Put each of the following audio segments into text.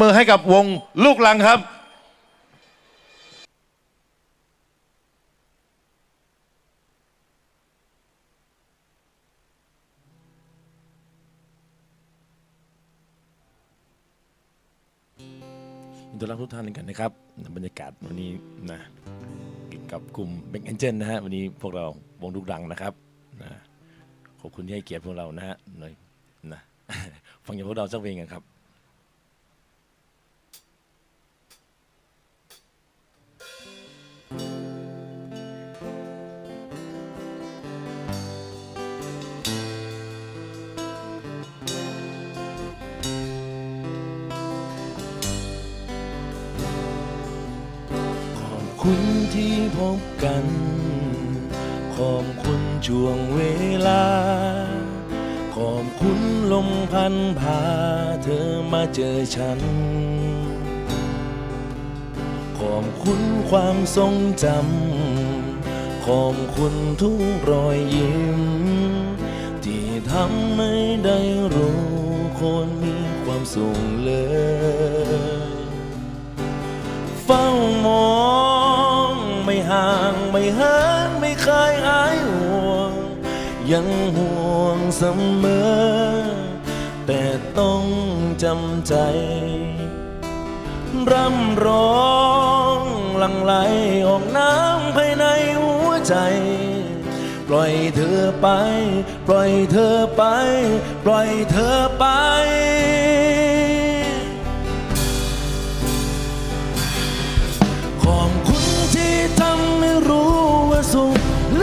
มือให้กับวงลูกลังครับยินดีต้อนรับทุกท่านกันนะครับบรรยากาศวันนี้นะกับกลุ่มเบงเอนเจนนะฮะวันนี้พวกเราวงลูกดังนะครับนะขอบคุณที่ให้เกียรติพวกเรานะฮะหน่อยนะฟังอย่างพวกเราสักเพลงกันครับ ที่พบกัน ขอบคุณช่วงเวลา ขอบคุณลมพันพาเธอมาเจอฉัน ขอบคุณความทรงจำ ขอบคุณทุกรอยยิ้ม ที่ทำให้ได้รู้คนมีความสุขเลย เฝ้ามอง ห่างไม่เหินไม่เคยหายห่วง ยังห่วงเสมอ แต่ต้องจำใจ ร่ำร้องหลังไหลออกน้ำภายในหัวใจ ปล่อยเธอไป ปล่อยเธอไป ปล่อยเธอไป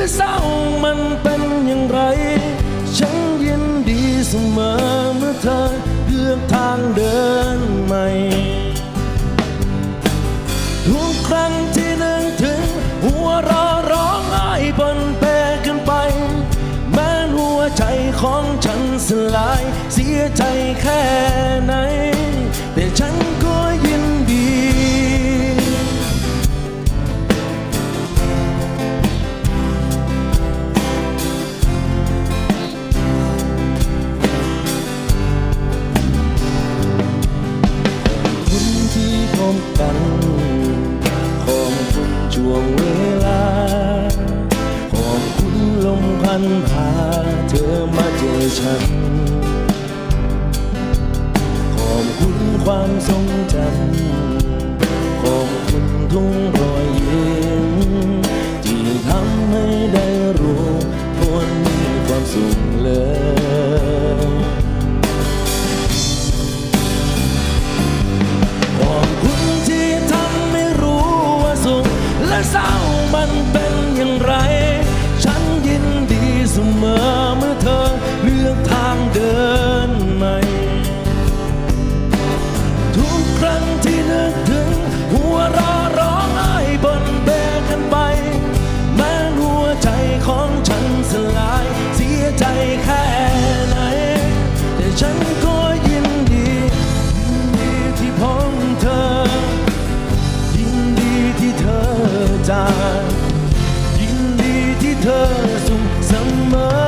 รือเศร้ามันเป็นอย่างไร ฉันยินดีเสมอเมื่อเธอเลือกทางเดินใหม่ ทุกครั้ง ความทรงจำขอบคุณทุกรอยยิ้มที่ทำให้ได้รู้คนมีความสุขเลยขอบคุณที่ทำให้รู้ว่าสุขและเศร้ามันเป็น ฉันก็ยินดียินดีที่พบเธอ ยินดีที่เธอจากยินดีที่เธอสุขเสมอ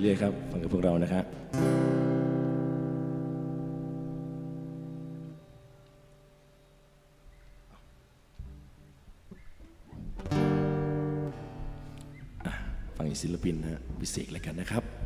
เรื่อยครับฟังกับพวกเรานะครับฟังศิลปินนะฮะพิเศษแล้วกันนะครับ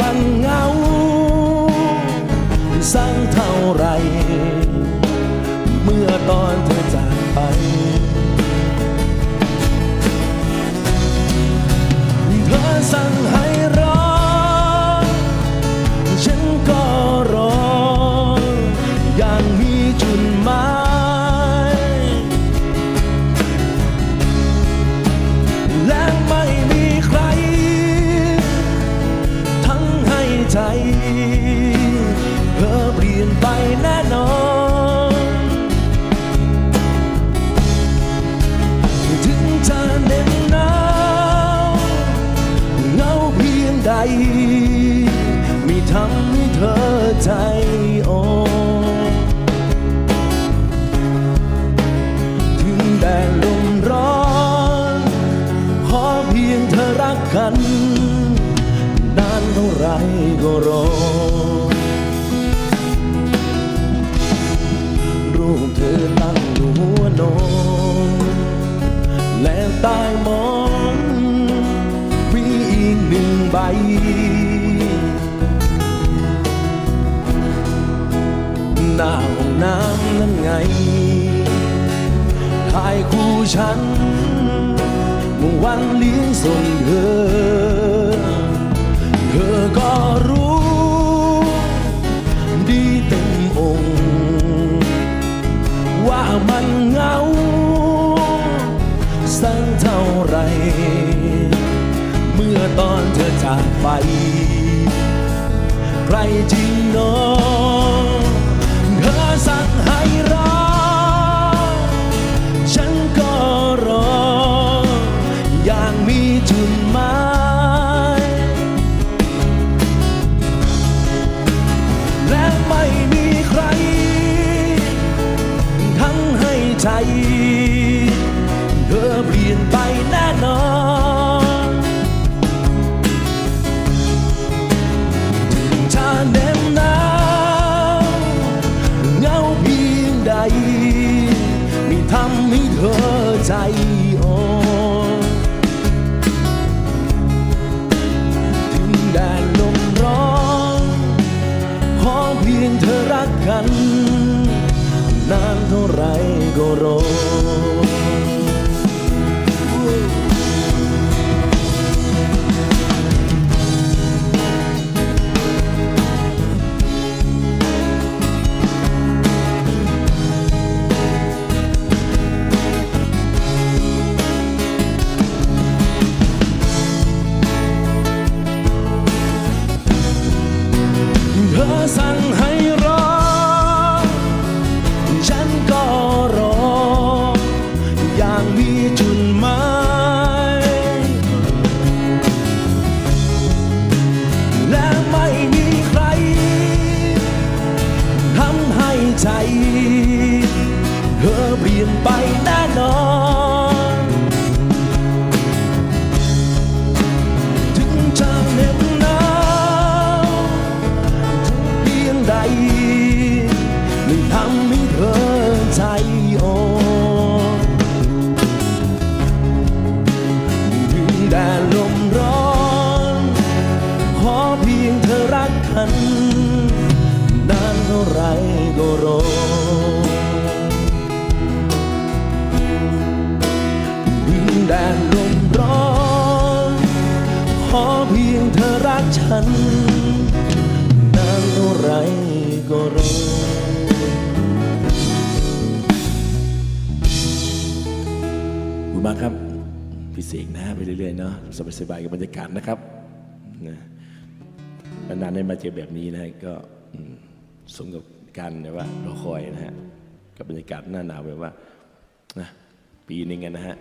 มันเหงาสังเท่าไร เมื่อตอนเธอจากไปเธอสั่งห้ น้ำนั่นไงถ่ายคู่ฉันเมื่อวันเลี้ยงส่งเธอ เธอก็รู้ ดีเต็มองค์ว่ามันเหงา สักเท่าไร เมื่อตอนเธอจากไป ใครจริงเนอเธอ สั่ง ในานเท่าไรก็รอ ดินแดนลมร้อนขอเพียงเธอรักฉัน นานเท่าไรก็รอคุมาครับ พี่เสกนะไปเรื่อยๆเนาะสบายๆกับบรรยากาศนะครับนะ นานๆได้มาเจอแบบนี้นะก็สมกับการแบบว่ารอคอยนะฮะกับบรรยากาศหน้าหนาวแบบว่านะปีหนึงกันนะฮะ